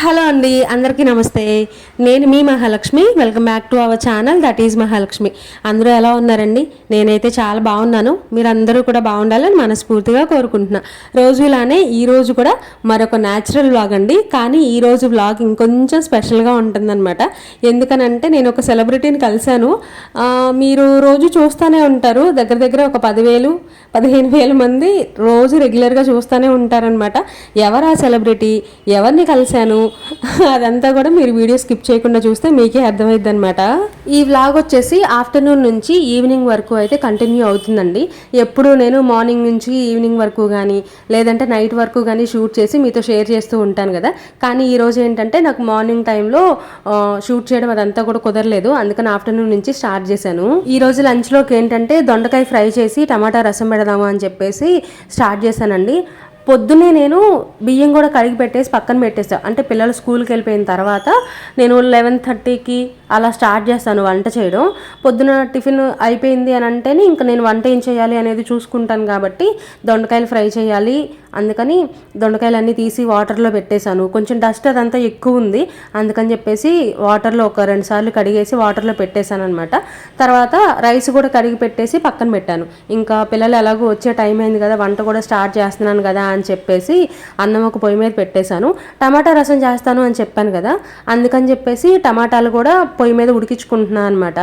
Hello అండి అందరికీ నమస్తే. నేను మీ Mahalakshmi. Welcome back to our channel that is Mahalakshmi. అందరూ ఎలా ఉన్నారండి? నేనైతే చాలా బాగున్నాను. మీరు అందరూ కూడా బాగుండాలని మనస్ఫూర్తిగా కోరుకుంటున్నా. రోజు ఇలానే ఈరోజు కూడా మరొక న్యాచురల్ వ్లాగ్ అండి. కానీ ఈరోజు వ్లాగ్ ఇంకొంచెం స్పెషల్గా ఉంటుందన్నమాట. ఎందుకనంటే నేను ఒక సెలబ్రిటీని కలిశాను. మీరు రోజు చూస్తూనే ఉంటారు. దగ్గర దగ్గర ఒక పదివేలు పదిహేను వేల మంది రోజు రెగ్యులర్గా చూస్తూనే ఉంటారనమాట ఎవరు ఆ సెలబ్రిటీ? ఎవరిని కలిశాను? అదంతా కూడా మీరు వీడియో స్కిప్ చేయకుండా చూస్తే మీకే అర్థమైద్ది అనమాట ఈ వ్లాగ్ వచ్చేసి ఆఫ్టర్నూన్ నుంచి ఈవినింగ్ వరకు అయితే కంటిన్యూ అవుతుందండి. ఎప్పుడు నేను మార్నింగ్ నుంచి ఈవినింగ్ వరకు కానీ లేదంటే నైట్ వరకు కానీ షూట్ చేసి మీతో షేర్ చేస్తూ ఉంటాను కదా. కానీ ఈరోజు ఏంటంటే నాకు మార్నింగ్ టైంలో షూట్ చేయడం అదంతా కూడా కుదరలేదు. అందుకని ఆఫ్టర్నూన్ నుంచి స్టార్ట్ చేశాను. ఈ రోజు లంచ్లోకి ఏంటంటే దొండకాయ ఫ్రై చేసి టమాటా రసం పెడదాము అని చెప్పేసి స్టార్ట్ చేశానండి. పొద్దున్నే నేను బియ్యం కూడా కడిగి పెట్టేసి పక్కన పెట్టేసా. అంటే పిల్లలు స్కూల్కి వెళ్ళిపోయిన తర్వాత నేను లెవెన్ థర్టీకి అలా స్టార్ట్ చేస్తాను వంట చేయడం. పొద్దున టిఫిన్ అయిపోయింది అని అంటేనే ఇంకా నేను వంట ఏం చేయాలి అనేది చూసుకుంటాను కాబట్టి దొండకాయలు ఫ్రై చేయాలి. అందుకని దొండకాయలు అన్నీ తీసి వాటర్లో పెట్టేశాను. కొంచెం డస్ట్ అదంతా ఎక్కువ ఉంది. అందుకని చెప్పేసి వాటర్లో ఒక రెండు సార్లు కడిగేసి వాటర్లో పెట్టేశాను అనమాట తర్వాత రైస్ కూడా కడిగి పెట్టేసి పక్కన పెట్టాను. ఇంకా పిల్లలు ఎలాగో వచ్చే టైం అయింది కదా వంట కూడా స్టార్ట్ చేస్తున్నాను కదా అని చెప్పేసి అన్నం ఒక పొయ్యి మీద పెట్టేశాను. టమాటా రసం చేస్తాను అని చెప్పాను కదా అందుకని చెప్పేసి టమాటాలు కూడా పొయ్యి మీద ఉడికించుకుంటున్నాను అనమాట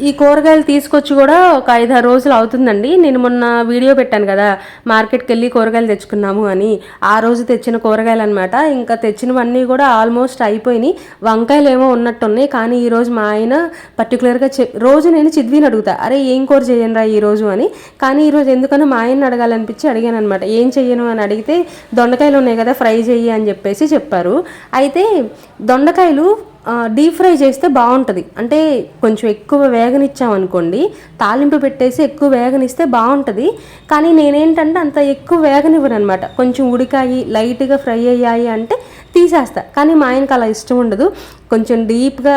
ఈ కూరగాయలు తీసుకొచ్చి కూడా ఒక ఐదారు రోజులు అవుతుందండి. నేను మొన్న వీడియో పెట్టాను కదా మార్కెట్కి వెళ్ళి కూరగాయలు తెచ్చుకున్నాము అని. ఆ రోజు తెచ్చిన కూరగాయలు అనమాట ఇంకా తెచ్చినవన్నీ కూడా ఆల్మోస్ట్ అయిపోయినాయి. వంకాయలు ఏమో ఉన్నట్టున్నాయి. కానీ ఈరోజు మా ఆయన పర్టికులర్గా చె రోజు నేను చిద్విని అడుగుతా అరే ఏం కూర చేయను రా ఈ రోజు? అని. కానీ ఈరోజు రోజు ఎందుకనో మా ఆయన అడగాలనిపించి అడిగాను అనమాట ఏం చెయ్యను? అని అడిగితే దొండకాయలు ఉన్నాయి కదా ఫ్రై చెయ్యి అని చెప్పేసి చెప్పారు. అయితే దొండకాయలు డీప్ ఫ్రై చేస్తే బాగుంటుంది. అంటే కొంచెం ఎక్కువ వేగనిచ్చామనుకోండి తాలింపు పెట్టేసి ఎక్కువ వేగనిస్తే బాగుంటుంది. కానీ నేనేంటంటే అంత ఎక్కువ వేగనివ్వను అనమాట కొంచెం ఉడికాయి లైట్గా ఫ్రై అయ్యాయి అంటే తీసేస్తా. కానీ మా ఆయనకు అలా ఇష్టం ఉండదు. కొంచెం డీప్గా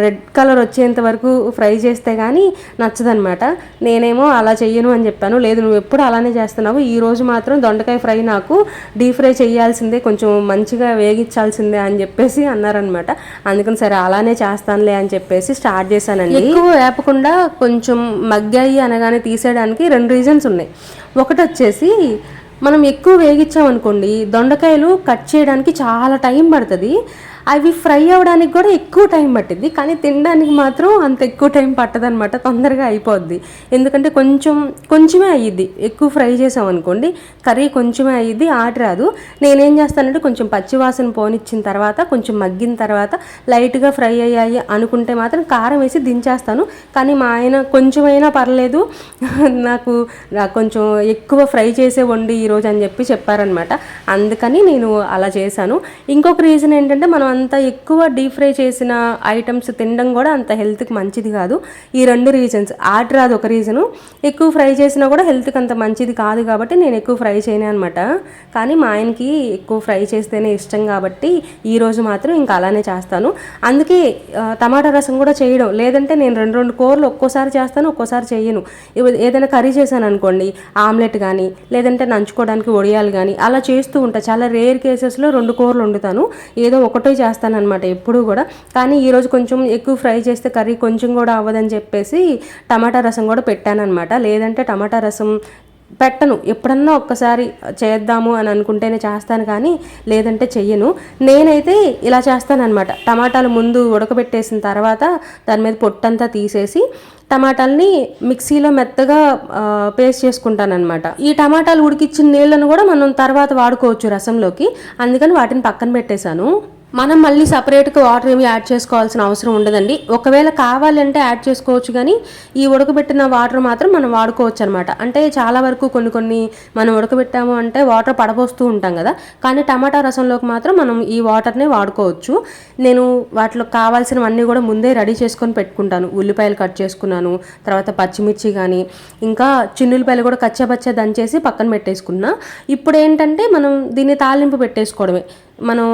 రెడ్ కలర్ వచ్చేంత వరకు ఫ్రై చేస్తే కానీ నచ్చదనమాట. నేనేమో అలా చెయ్యను అని చెప్పాను. లేదు నువ్వు ఎప్పుడు అలానే చేస్తున్నావు. ఈ రోజు మాత్రం దొండకాయ ఫ్రై నాకు డీప్ ఫ్రై చేయాల్సిందే కొంచెం మంచిగా వేగించాల్సిందే అని చెప్పేసి అన్నారనమాట. అందుకని సరే అలానే చేస్తానులే అని చెప్పేసి స్టార్ట్ చేశానండి. ఎక్కువ వేపకుండా కొంచెం మగ్గాయి అనగానే తీసేయడానికి రెండు రీజన్స్ ఉన్నాయి. ఒకటి వచ్చేసి మనం ఎక్కువ వేగించామనుకోండి దొండకాయలు కట్ చేయడానికి చాలా టైం పడుతుంది. అవి ఫ్రై అవ్వడానికి కూడా ఎక్కువ టైం పట్టింది. కానీ తినడానికి మాత్రం అంత ఎక్కువ టైం పట్టదనమాట తొందరగా అయిపోద్ది. ఎందుకంటే కొంచెం కొంచెమే అయ్యిద్ది. ఎక్కువ ఫ్రై చేసామనుకోండి కర్రీ కొంచెమే అయ్యిద్ది ఆట రాదు నేనేం చేస్తానంటే కొంచెం పచ్చివాసన పోనిచ్చిన తర్వాత కొంచెం మగ్గిన తర్వాత లైట్గా ఫ్రై అయ్యాయి అనుకుంటే మాత్రం కారం వేసి దించేస్తాను. కానీ మా ఆయన కొంచెమైనా పర్లేదు నాకు నాకు కొంచెం ఎక్కువ ఫ్రై చేసే వండి ఈరోజు అని చెప్పి చెప్పారనమాట అందుకని నేను అలా చేశాను. ఇంకొక రీజన్ ఏంటంటే మనం అంత ఎక్కువ డీప్ ఫ్రై చేసిన ఐటమ్స్ తినడం కూడా అంత హెల్త్కి మంచిది కాదు. ఈ రెండు రీజన్స్. ఆర్డర్ రాదు ఒక రీజను. ఎక్కువ ఫ్రై చేసినా కూడా హెల్త్కి అంత మంచిది కాదు కాబట్టి నేను ఎక్కువ ఫ్రై చేయను అనమాట. కానీ మా ఆయనకి ఎక్కువ ఫ్రై చేస్తేనే ఇష్టం కాబట్టి ఈరోజు మాత్రం ఇంకా అలానే చేస్తాను. అందుకే టమాటా రసం కూడా చేయడం. లేదంటే నేను రెండు రెండు కూరలు ఒక్కోసారి చేస్తాను ఒక్కోసారి చేయను. ఏదైనా కర్రీ చేశాను అనుకోండి ఆమ్లెట్ కానీ లేదంటే నంచుకోవడానికి వడియాలు కానీ అలా చేస్తూ ఉంటా. చాలా రేర్ కేసెస్లో రెండు కూరలు వండుతాను. ఏదో ఒకటే చేస్తాను ఎప్పుడూ ఎప్పుడు కూడా. కానీ ఈరోజు కొంచెం ఎక్కువ ఫ్రై చేస్తే కర్రీ కొంచెం కూడా అవ్వదని చెప్పేసి టమాటా రసం కూడా పెట్టాను అనమాట లేదంటే టమాటా రసం పెట్టను. ఎప్పుడన్నా ఒక్కసారి చేద్దాము అని అనుకుంటేనే చేస్తాను కానీ లేదంటే చెయ్యను. నేనైతే ఇలా చేస్తానన్నమాట. టమాటాలు ముందు ఉడకబెట్టేసిన తర్వాత దాని మీద పొట్టంతా తీసేసి టమాటాలని మిక్సీలో మెత్తగా పేస్ట్ చేసుకుంటానన్నమాట. ఈ టమాటాలు ఉడికిచ్చిన నీళ్ళను కూడా మనం తర్వాత వాడుకోవచ్చు రసంలోకి. అందుకని వాటిని పక్కన పెట్టేశాను. మనం మళ్ళీ సపరేట్గా వాటర్ ఏమి యాడ్ చేసుకోవాల్సిన అవసరం ఉండదండి. ఒకవేళ కావాలంటే యాడ్ చేసుకోవచ్చు కానీ ఈ ఉడకబెట్టిన వాటర్ మాత్రం మనం వాడుకోవచ్చు అనమాట అంటే చాలా వరకు కొన్ని కొన్ని మనం ఉడకబెట్టాము అంటే వాటర్ పడపోస్తూ ఉంటాం కదా. కానీ టమాటా రసంలోకి మాత్రం మనం ఈ వాటర్నే వాడుకోవచ్చు. నేను వాటిలో కావాల్సినవన్నీ కూడా ముందే రెడీ చేసుకొని పెట్టుకుంటాను. ఉల్లిపాయలు కట్ చేసుకున్నాను తర్వాత పచ్చిమిర్చి కానీ ఇంకా చిన్నులపాయలు కూడా కచ్చా పచ్చా దంచేసి పక్కన పెట్టేసుకున్నా. ఇప్పుడు ఏంటంటే మనం దీన్ని తాలింపు పెట్టేసుకోవడమే. మనం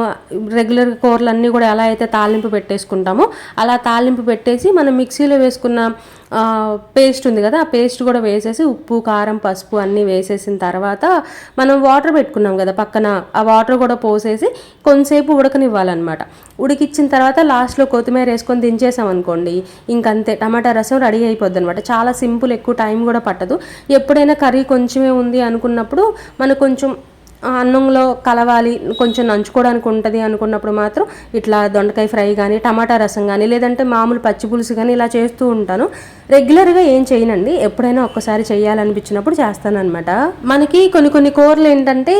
రెగ్యులర్ కూరలు అన్నీ కూడా ఎలా అయితే తాలింపు పెట్టేసుకుంటామో అలా తాలింపు పెట్టేసి మనం మిక్సీలో వేసుకున్న పేస్ట్ ఉంది కదా ఆ పేస్ట్ కూడా వేసేసి ఉప్పు కారం పసుపు అన్నీ వేసేసిన తర్వాత మనం వాటర్ పెట్టుకున్నాం కదా పక్కన ఆ వాటర్ కూడా పోసేసి కొంతసేపు ఉడకనివ్వాలన్నమాట. ఉడికిచ్చిన తర్వాత లాస్ట్లో కొత్తిమీర వేసుకొని దించేసాం అనుకోండి ఇంకంతే. టమాటా రసం రెడీ అయిపోద్ది అనమాట చాలా సింపుల్ ఎక్కువ టైం కూడా పట్టదు. ఎప్పుడైనా కర్రీ కొంచెమే ఉంది అనుకున్నప్పుడు మనకు కొంచెం అన్నంలో కలవాలి కొంచెం నంచుకోవడానికి ఉంటుంది అనుకున్నప్పుడు మాత్రం ఇట్లా దొండకాయ ఫ్రై కానీ టమాటా రసం కానీ లేదంటే మామూలు పచ్చి పులుసు కానీ ఇలా చేస్తూ ఉంటాను. రెగ్యులర్గా ఏం చేయనండి ఎప్పుడైనా ఒక్కసారి చేయాలనిపించినప్పుడు చేస్తానన్నమాట. మనకి కొన్ని కొన్ని కూరలు ఏంటంటే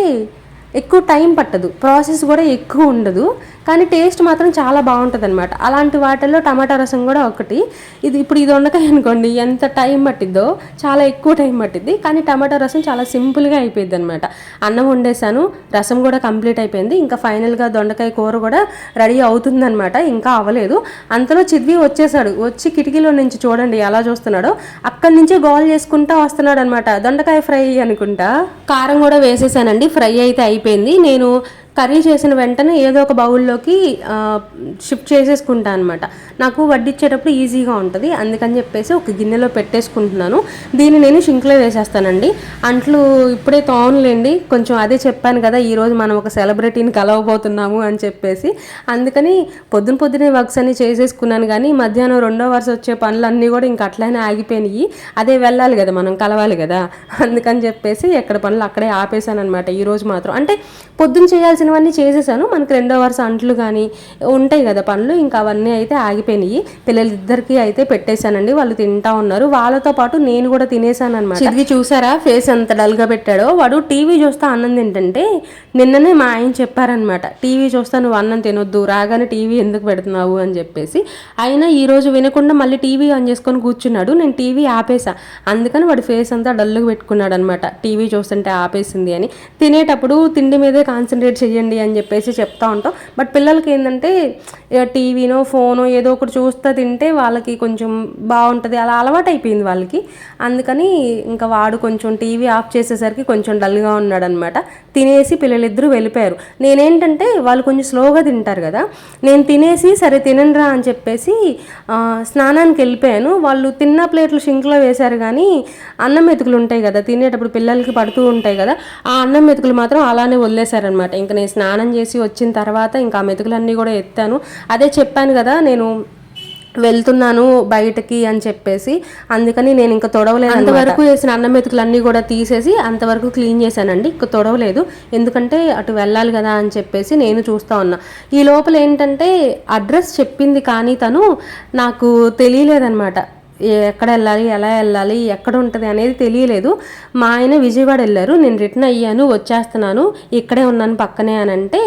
ఎక్కువ టైం పట్టదు. ప్రాసెస్ కూడా ఎక్కువ ఉండదు. కానీ టేస్ట్ మాత్రం చాలా బాగుంటుంది అనమాట అలాంటి వాటిల్లో టమాటా రసం కూడా ఒకటి. ఇది ఇప్పుడు ఇది వండకాయ అనుకోండి ఎంత టైం పట్టిద్దో చాలా ఎక్కువ టైం పట్టిద్ది. కానీ టమాటా రసం చాలా సింపుల్గా అయిపోయింది అనమాట అన్నం వండేసాను రసం కూడా కంప్లీట్ అయిపోయింది. ఇంకా ఫైనల్గా దొండకాయ కూర కూడా రెడీ అవుతుందనమాట ఇంకా అవ్వలేదు. అంతలో చిద్వి వచ్చేసాడు. వచ్చి కిటికీలో నుంచి చూడండి ఎలా చూస్తున్నాడో. అక్కడి నుంచే గోల్ చేసుకుంటా వస్తున్నాడు అనమాట దొండకాయ ఫ్రై అనుకుంటా. కారం కూడా వేసేసానండి. ఫ్రై అయితే అయిపోయింది నేను కర్రీ చేసిన వెంటనే ఏదో ఒక బౌల్లోకి షిఫ్ట్ చేసేసుకుంటాను అనమాట నాకు వడ్డిచ్చేటప్పుడు ఈజీగా ఉంటుంది. అందుకని చెప్పేసి ఒక గిన్నెలో పెట్టేసుకుంటున్నాను. దీన్ని నేను షింక్లో వేసేస్తానండి. అంట్లు ఇప్పుడే తోనులేండి కొంచెం అదే చెప్పాను కదా ఈరోజు మనం ఒక సెలబ్రిటీని కలవబోతున్నాము అని చెప్పేసి. అందుకని పొద్దున పొద్దునే వర్క్స్ అన్ని చేసేసుకున్నాను కానీ మధ్యాహ్నం రెండో వరుస వచ్చే పనులన్నీ కూడా ఇంక అట్లనే ఆగిపోయినాయి. అదే వెళ్ళాలి కదా మనం కలవాలి కదా. అందుకని చెప్పేసి ఎక్కడ పనులు అక్కడే ఆపేశాను అనమాట ఈరోజు మాత్రం. అంటే పొద్దున చేయాల్సిన చేసినవన్నీ చేసేసాను. మనకి రెండో వరుస అంట్లు కానీ ఉంటాయి కదా పనులు ఇంకా అవన్నీ అయితే ఆగిపోయినాయి. పిల్లలిద్దరికి అయితే పెట్టేశానండి. వాళ్ళు తింటా ఉన్నారు. వాళ్ళతో పాటు నేను కూడా తినేసాను అనమాట ఇది చూసారా? ఫేస్ ఎంత డల్గా పెట్టాడో. వాడు టీవీ చూస్తా అన్నం ఏంటంటే నిన్ననే మా ఆయన చెప్పారనమాట టీవీ చూస్తా నువ్వు అన్నం తినొద్దు. రాగానే టీవీ ఎందుకు పెడుతున్నావు అని చెప్పేసి. అయినా ఈ రోజు వినకుండా మళ్ళీ టీవీ ఆన్ చేసుకొని కూర్చున్నాడు. నేను టీవీ ఆపేసా. అందుకని వాడు ఫేస్ అంతా డల్గా పెట్టుకున్నాడు అనమాట టీవీ చూస్తుంటే ఆపేసింది అని. తినేటప్పుడు తిండి మీదే కాన్సన్ట్రేట్ చేయండి అని చెప్పేసి చెప్తా ఉంటాం. బట్ పిల్లలకి ఏంటంటే ఇక టీవీనో ఫోనో ఏదో ఒకటి చూస్తూ తింటే వాళ్ళకి కొంచెం బాగుంటుంది. అలా అలవాటు అయిపోయింది వాళ్ళకి. అందుకని ఇంకా వాడు కొంచెం టీవీ ఆఫ్ చేసేసరికి కొంచెం డల్గా ఉన్నాడు అనమాట తినేసి పిల్లలిద్దరూ వెళ్ళిపోయారు. నేనేంటంటే వాళ్ళు కొంచెం స్లోగా తింటారు కదా. నేను తినేసి సరే తినండిరా అని చెప్పేసి స్నానానికి వెళ్ళిపోయాను. వాళ్ళు తిన్న ప్లేట్లు షింక్లో వేశారు కానీ అన్నం మెతుకులు ఉంటాయి కదా తినేటప్పుడు పిల్లలకి పడుతూ ఉంటాయి కదా ఆ అన్నం మెతుకులు మాత్రం అలానే వదిలేశారనమాట. ఇంకా నేను స్నానం చేసి వచ్చిన తర్వాత ఇంకా ఆ మెతుకులన్నీ కూడా ఎత్తాను. అదే చెప్పాను కదా నేను వెళ్తున్నాను బయటకి అని చెప్పేసి అందుకని నేను ఇంకా తొడవలేదు అంతవరకు వేసిన అన్నం మెతుకులన్నీ కూడా తీసేసి అంతవరకు క్లీన్ చేశానండి. ఇంకా తొడవలేదు. ఎందుకంటే అటు వెళ్ళాలి కదా అని చెప్పేసి నేను చూస్తా ఉన్నా. ఈ లోపల ఏంటంటే అడ్రస్ చెప్పింది కానీ తను నాకు తెలియలేదన్నమాట. ఎక్కడ వెళ్ళాలి ఎలా వెళ్ళాలి ఎక్కడ ఉంటుంది అనేది తెలియలేదు. మా ఆయన విజయవాడ వెళ్ళారు. నేను రిటర్న్ అయ్యాను వచ్చేస్తున్నాను ఇక్కడే ఉన్నాను పక్కనే అని అంటే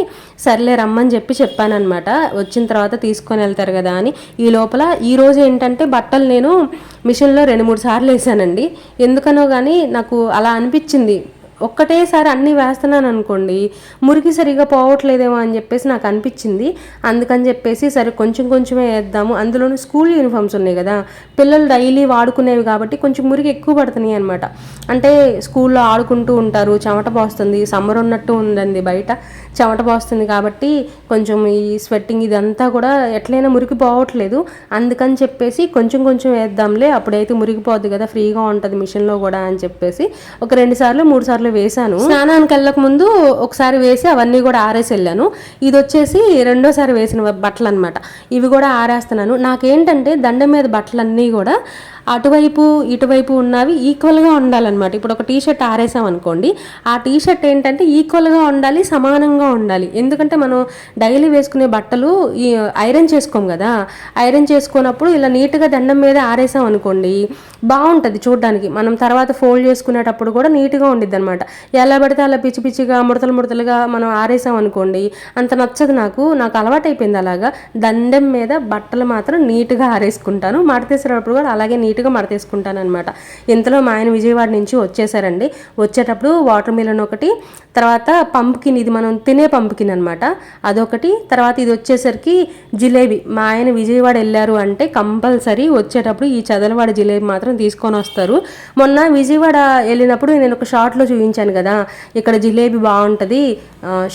సర్లే రమ్మని చెప్పి చెప్పానమాట వచ్చిన తర్వాత తీసుకొని వెళ్తారు కదా అని. ఈ లోపల ఈరోజు ఏంటంటే బట్టలు నేను మిషన్లో రెండు మూడు సార్లు వేసానండి. ఎందుకనో కానీ నాకు అలా అనిపించింది. ఒక్కటేసారి అన్నీ వేస్తున్నాను అనుకోండి మురికి సరిగా పోవట్లేదేమో అని చెప్పేసి నాకు అనిపించింది. అందుకని చెప్పేసి సరే కొంచెం కొంచెమే వేద్దాము. అందులోనూ స్కూల్ యూనిఫామ్స్ ఉన్నాయి కదా పిల్లలు డైలీ వాడుకునేవి కాబట్టి కొంచెం మురికి ఎక్కువ పడుతున్నాయి అనమాట అంటే స్కూల్లో ఆడుకుంటూ ఉంటారు చెమట పోస్తుంది సమ్మర్ ఉన్నట్టు ఉందండి బయట. చెమట పోస్తుంది కాబట్టి కొంచెం ఈ స్వెట్టింగ్ ఇదంతా కూడా ఎట్లయినా మురికి పోవట్లేదు అందుకని చెప్పేసి కొంచెం కొంచెం వేద్దాంలే అప్పుడైతే మురిగిపోద్ది కదా ఫ్రీగా ఉంటుంది మిషన్లో కూడా అని చెప్పేసి. ఒక రెండు సార్లు మూడు సార్లు వేశాను. స్నానానికి వెళ్ళక ముందు ఒకసారి వేసి అవన్నీ కూడా ఆరేసి వెళ్ళాను. ఇది వచ్చేసి రెండోసారి వేసిన బట్టలు అనమాట ఇవి కూడా ఆరేస్తున్నాను. నాకేంటంటే దండం మీద బట్టలన్నీ కూడా అటువైపు ఇటువైపు ఉన్నవి ఈక్వల్గా ఉండాలన్నమాట. ఇప్పుడు ఒక టీ షర్ట్ ఆరేసాం అనుకోండి ఆ టీ షర్ట్ ఏంటంటే ఈక్వల్గా ఉండాలి సమానంగా ఉండాలి. ఎందుకంటే మనం డైలీ వేసుకునే బట్టలు ఈ ఐరన్ చేసుకోం కదా. ఐరన్ చేసుకున్నప్పుడు ఇలా నీట్గా దండం మీద ఆరేసాం అనుకోండి బాగుంటుంది చూడడానికి. మనం తర్వాత ఫోల్డ్ చేసుకునేటప్పుడు కూడా నీట్గా ఉండిద్ది అనమాట ఎలా పడితే అలా పిచ్చి పిచ్చిగా ముడతలు ముడతలుగా మనం ఆరేసాం అనుకోండి అంత నచ్చదు నాకు. నాకు అలవాటైపోయింది అలాగా. దండం మీద బట్టలు మాత్రం నీట్గా ఆరేసుకుంటాను. మడతేసేటప్పుడు కూడా అలాగే నీట్ నీట్గా మడతేసుకుంటాను అనమాట ఇంతలో మా ఆయన విజయవాడ నుంచి వచ్చేసారండి. వచ్చేటప్పుడు వాటర్ మిలన్ ఒకటి తర్వాత పంప్కిన్ ఇది మనం తినే పంప్కిన్ అనమాట అదొకటి తర్వాత ఇది వచ్చేసరికి జిలేబీ. మా ఆయన విజయవాడ వెళ్ళారు అంటే కంపల్సరీ వచ్చేటప్పుడు ఈ చదలవాడ జిలేబీ మాత్రం తీసుకొని వస్తారు. మొన్న విజయవాడ వెళ్ళినప్పుడు నేను ఒక షార్ట్లో చూపించాను కదా ఇక్కడ జిలేబీ బాగుంటుంది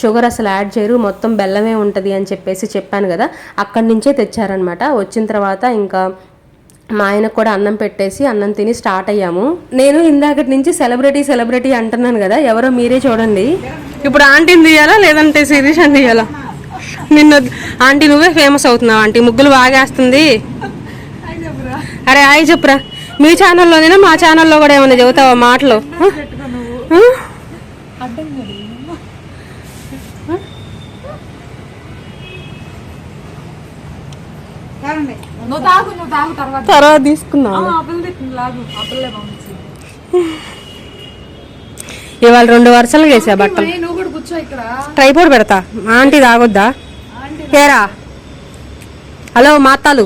షుగర్ అసలు యాడ్ చేయరు మొత్తం బెల్లమే ఉంటుంది అని చెప్పేసి చెప్పాను కదా అక్కడి నుంచే తెచ్చారనమాట వచ్చిన తర్వాత ఇంకా మా ఆయనకు కూడా అన్నం పెట్టేసి అన్నం తిని స్టార్ట్ అయ్యాము. నేను ఇందాకటి నుంచి సెలబ్రిటీ సెలబ్రిటీ అంటున్నాను కదా ఎవరో మీరే చూడండి. ఇప్పుడు ఆంటీని తీయాలా లేదంటే శిరీష్ అని తీయాలా? నిన్ను ఆంటీ నువ్వే ఫేమస్ అవుతున్నావు ఆంటీ ముగ్గులు బాగేస్తుంది. అరే హాయ్ చెప్పురా. మీ ఛానల్లోనేనా మా ఛానల్లో కూడా ఏమైనా చెబుతావా మాటలు ఆ? ఆ? నువ్వు తాగు నువ్వు తాగు తర్వాత. పంపించి ఇవాళ రెండు వరుసలు వేసా బట్టలు. ట్రైపోర్డ్ పెడతా. ఆంటీ తాగొద్దా? ఏరా? హలో మాతాలు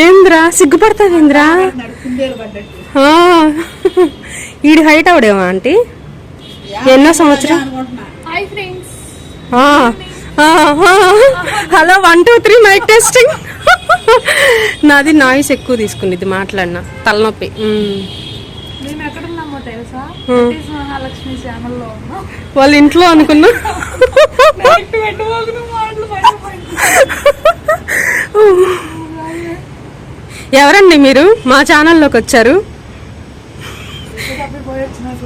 ఏంద్రా? పడ్డట్టు ఆ, ఈడి హైట్ అవడేమో ఆంటీ? ఎన్నో సంవత్సరం? Hello one two three mike testing నాది నాయిస్ ఎక్కువ తీసుకుంది మాట్లాడినా. తలనొప్పి. వాళ్ళ ఇంట్లో అనుకున్నా. ఎవరండి మీరు? మా ఛానల్లోకి వచ్చారు?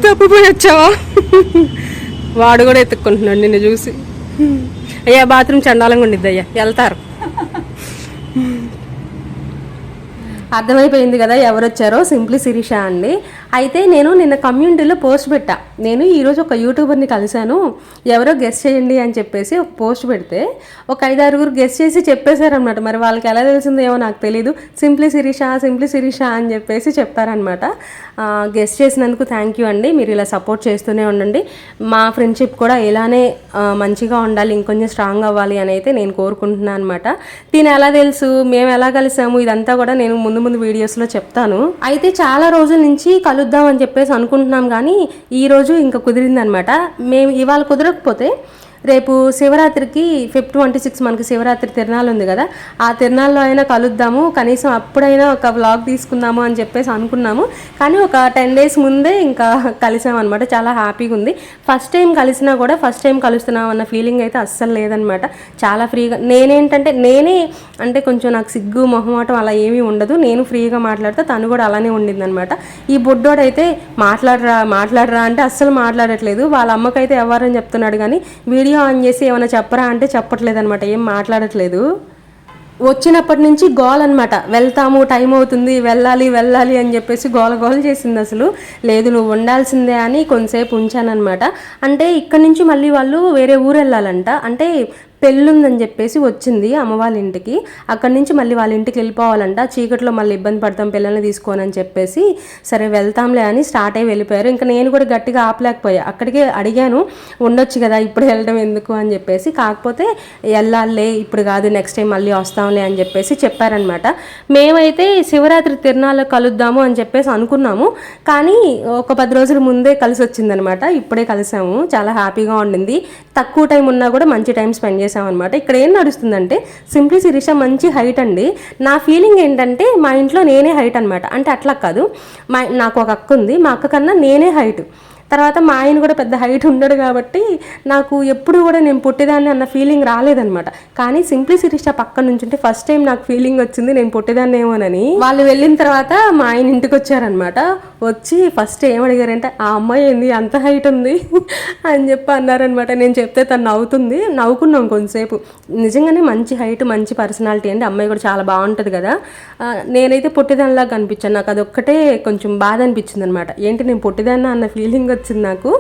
తప్పిపోయి వచ్చావా? వాడు కూడా ఎత్తుక్కుంటున్నాడు నిన్ను చూసి. అయ్యా బాత్రూమ్ చండాలంగా ఉండిద్ది అయ్యా వెళ్తారు. అర్థమైపోయింది కదా ఎవరు వచ్చారో సింప్లీ శిరీష అండి. అయితే నేను నిన్న కమ్యూనిటీలో పోస్ట్ పెట్టా. నేను ఈరోజు ఒక యూట్యూబర్ని కలిశాను. ఎవరో గెస్ట్ చేయండి అని చెప్పేసి ఒక పోస్ట్ పెడితే ఒక ఐదు ఆరుగురు గెస్ట్ చేసి చెప్పేశారనమాట మరి వాళ్ళకి ఎలా తెలిసిందో ఏమో నాకు తెలియదు సింప్లీ శిరీష సింప్లీ శిరీష అని చెప్పేసి చెప్పారనమాట గెస్ట్ చేసినందుకు థ్యాంక్ యూ అండి. మీరు ఇలా సపోర్ట్ చేస్తూనే ఉండండి. మా ఫ్రెండ్షిప్ కూడా ఇలానే మంచిగా ఉండాలి ఇంకొంచెం స్ట్రాంగ్ అవ్వాలి అని అయితే నేను కోరుకుంటున్నాను అనమాట దీని ఎలా తెలుసు? మేము ఎలా కలిసాము? ఇదంతా కూడా నేను ముందు ముందు వీడియోస్లో చెప్తాను. అయితే చాలా రోజుల నుంచి కలుద్దాం అని చెప్పేసి అనుకుంటున్నాం కానీ ఈ రోజు ఇంకా కుదిరిందనమాట. మేము ఇవాళ కుదరకపోతే రేపు శివరాత్రికి ఫిఫ్త్ ట్వంటీ సిక్స్ మనకి శివరాత్రి తిరణాలు ఉంది కదా ఆ తిరణాల్లో అయినా కలుద్దాము కనీసం అప్పుడైనా ఒక వ్లాగ్ తీసుకుందాము అని చెప్పేసి అనుకున్నాము. కానీ ఒక టెన్ డేస్ ముందే ఇంకా కలిసామన్నమాట చాలా హ్యాపీగా ఉంది. ఫస్ట్ టైం కలిసినా కూడా ఫస్ట్ టైం కలుస్తున్నాం అన్న ఫీలింగ్ అయితే అస్సలు లేదనమాట చాలా ఫ్రీగా నేనేంటంటే నేనే అంటే కొంచెం నాకు సిగ్గు మొహమాటం అలా ఏమీ ఉండదు. నేను ఫ్రీగా మాట్లాడితే తను కూడా అలానే ఉండిందనమాట ఈ బుడ్డోడైతే మాట్లాడరా మాట్లాడరా అంటే అస్సలు మాట్లాడట్లేదు. వాళ్ళ అమ్మకైతే ఎవరని చెప్తున్నాడు కానీ వీడియో ఆన్ చేసి ఏమైనా చెప్పరా అంటే చెప్పట్లేదు అనమాట ఏం మాట్లాడట్లేదు. వచ్చినప్పటి నుంచి గోల్ అనమాట వెళ్తాము టైం అవుతుంది వెళ్ళాలి వెళ్ళాలి అని చెప్పేసి గోల గోల చేసింది అసలు. లేదు నువ్వు ఉండాల్సిందే అని కొంతసేపు ఉంచానమాట అంటే ఇక్కడ నుంచి మళ్ళీ వాళ్ళు వేరే ఊరు వెళ్ళాలంట. అంటే పెళ్ళుందని చెప్పేసి వచ్చింది అమ్మ వాళ్ళ ఇంటికి. అక్కడి నుంచి మళ్ళీ వాళ్ళ ఇంటికి వెళ్ళిపోవాలంట. చీకట్లో మళ్ళీ ఇబ్బంది పడతాం పిల్లల్ని తీసుకోనని చెప్పేసి సరే వెళ్తాంలే అని స్టార్ట్ అయ్యి వెళ్ళిపోయారు. ఇంకా నేను కూడా గట్టిగా ఆపలేకపోయా. అక్కడికే అడిగాను ఉండొచ్చు కదా ఇప్పుడు వెళ్ళడం ఎందుకు అని చెప్పేసి. కాకపోతే వెళ్ళాలే ఇప్పుడు కాదు నెక్స్ట్ టైం మళ్ళీ వస్తాంలే అని చెప్పేసి చెప్పారనమాట. మేమైతే శివరాత్రి తిరునాళ్ళు కలుద్దాము అని చెప్పేసి అనుకున్నాము. కానీ ఒక పది రోజుల ముందే కలిసి వచ్చిందనమాట ఇప్పుడే కలిసాము. చాలా హ్యాపీగా ఉండింది. తక్కువ టైం ఉన్నా కూడా మంచి టైం స్పెండ్ చేసామన్నమాట ఇక్కడ ఏం నడుస్తుందంటే సింప్లీ శిరీష మంచి హైట్ అండి. నా ఫీలింగ్ ఏంటంటే మా ఇంట్లో నేనే హైట్ అనమాట అంటే అట్లా కాదు. మా నాకు ఒక అక్క ఉంది. మా అక్క కన్నా నేనే హైట్ తర్వాత మా ఆయన కూడా పెద్ద హైట్ ఉండడు కాబట్టి నాకు ఎప్పుడు కూడా నేను పుట్టిదాన్ని అన్న ఫీలింగ్ రాలేదనమాట కానీ సింప్లీ శిరీష పక్కన నుంచుంటే ఫస్ట్ టైం నాకు ఫీలింగ్ వచ్చింది నేను పుట్టిదాన్ని ఏమోనని వాళ్ళు వెళ్ళిన తర్వాత మా ఆయన ఇంటికి వచ్చారనమాట వచ్చి ఫస్ట్ ఏం అడిగారంటే ఆ అమ్మాయి ఏంది? అంత హైట్ ఉంది? అని చెప్పి అన్నారనమాట నేను చెప్తే తను నవ్వుతుంది. నవ్వుకున్నాం కొంతసేపు. నిజంగానే మంచి హైట్ మంచి పర్సనాలిటీ అండి. అమ్మాయి కూడా చాలా బాగుంటుంది కదా. నేనైతే పొట్టిదానిలా కనిపించాను నాకు అదొక్కటే కొంచెం బాధ అనిపించింది అనమాట ఏంటి నేను పొట్టిదాన్న? అన్న ఫీలింగ్ వచ్చింది నాకు.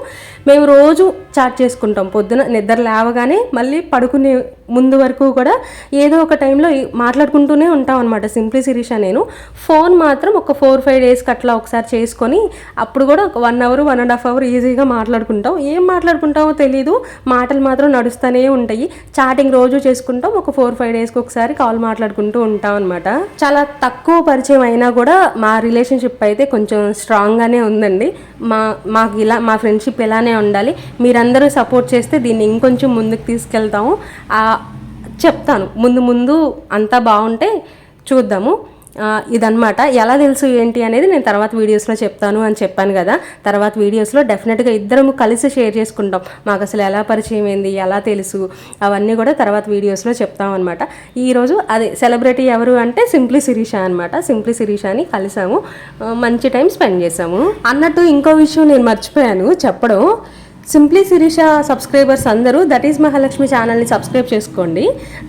మేము రోజు చాట్ చేసుకుంటాం పొద్దున నిద్ర లేవగానే మళ్ళీ పడుకునే ముందు వరకు కూడా ఏదో ఒక టైంలో మాట్లాడుకుంటూనే ఉంటాం అనమాట సింప్లీ శిరీష నేను. ఫోన్ మాత్రం ఒక ఫోర్ ఫైవ్ డేస్కి అట్లా ఒకసారి చేసుకొని అప్పుడు కూడా ఒక one hour one and half hour ఈజీగా మాట్లాడుకుంటాం. ఏం మాట్లాడుకుంటామో తెలీదు. మాటలు మాత్రం నడుస్తూనే ఉంటాయి. చాటింగ్ రోజు చేసుకుంటాం. ఒక ఫోర్ ఫైవ్ డేస్కి ఒకసారి కాల్ మాట్లాడుకుంటూ ఉంటాం అనమాట చాలా తక్కువ పరిచయం అయినా కూడా మా రిలేషన్షిప్ అయితే కొంచెం స్ట్రాంగ్గానే ఉందండి. మా మాకు ఇలా మా ఫ్రెండ్షిప్ ఇలానే ఉండాలి. మీరందరూ సపోర్ట్ చేస్తే దీన్ని ఇంకొంచెం ముందుకు తీసుకెళ్తాము. చెప్తాను. ముందు ముందు అంతా బాగుంటే చూద్దాము. ఇదనమాట ఎలా తెలుసు ఏంటి అనేది నేను తర్వాత వీడియోస్లో చెప్తాను అని చెప్పాను కదా. తర్వాత వీడియోస్లో డెఫినెట్గా ఇద్దరము కలిసి షేర్ చేసుకుంటాం. మాకు అసలు ఎలా పరిచయం అయింది ఎలా తెలుసు అవన్నీ కూడా తర్వాత వీడియోస్లో చెప్తాం అనమాట ఈరోజు అదే సెలబ్రిటీ ఎవరు అంటే సింప్లీ శిరీష అనమాట సింప్లీ శిరీషని కలిసాము. మంచి టైం స్పెండ్ చేసాము అన్నట్టు ఇంకో విషయం నేను మర్చిపోయాను. చెప్పడం సింప్లీ శిరీష సబ్స్క్రైబర్స్ అందరూ దట్ ఈజ్ మహాలక్ష్మి ఛానల్ని సబ్స్క్రైబ్ చేసుకోండి.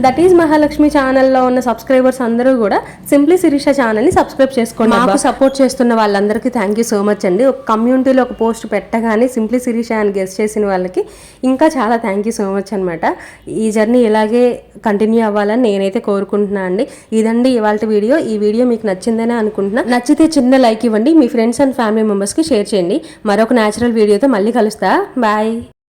దట్ ఈజ్ మహాలక్ష్మి ఛానల్లో ఉన్న సబ్స్క్రైబర్స్ అందరూ కూడా సింప్లీ శిరీష ఛానల్ని సబ్స్క్రైబ్ చేసుకోండి. మాకు సపోర్ట్ చేస్తున్న వాళ్ళందరికీ థ్యాంక్ యూ సో మచ్ అండి. ఒక కమ్యూనిటీలో ఒక పోస్ట్ పెట్టగానే సింప్లీ శిరీష అని గెస్ట్ చేసిన వాళ్ళకి ఇంకా చాలా థ్యాంక్ యూ సో మచ్ అనమాట ఈ జర్నీ ఇలాగే కంటిన్యూ అవ్వాలని నేనైతే కోరుకుంటున్నాను అండి. ఇదండి ఇవాళ వీడియో. ఈ వీడియో మీకు నచ్చిందనే అనుకుంటున్నా. నచ్చితే చిన్న లైక్ ఇవ్వండి. మీ ఫ్రెండ్స్ అండ్ ఫ్యామిలీ మెంబర్స్కి షేర్ చేయండి. మరొక న్యాచురల్ వీడియోతో మళ్ళీ కలుస్తా. Bye bye.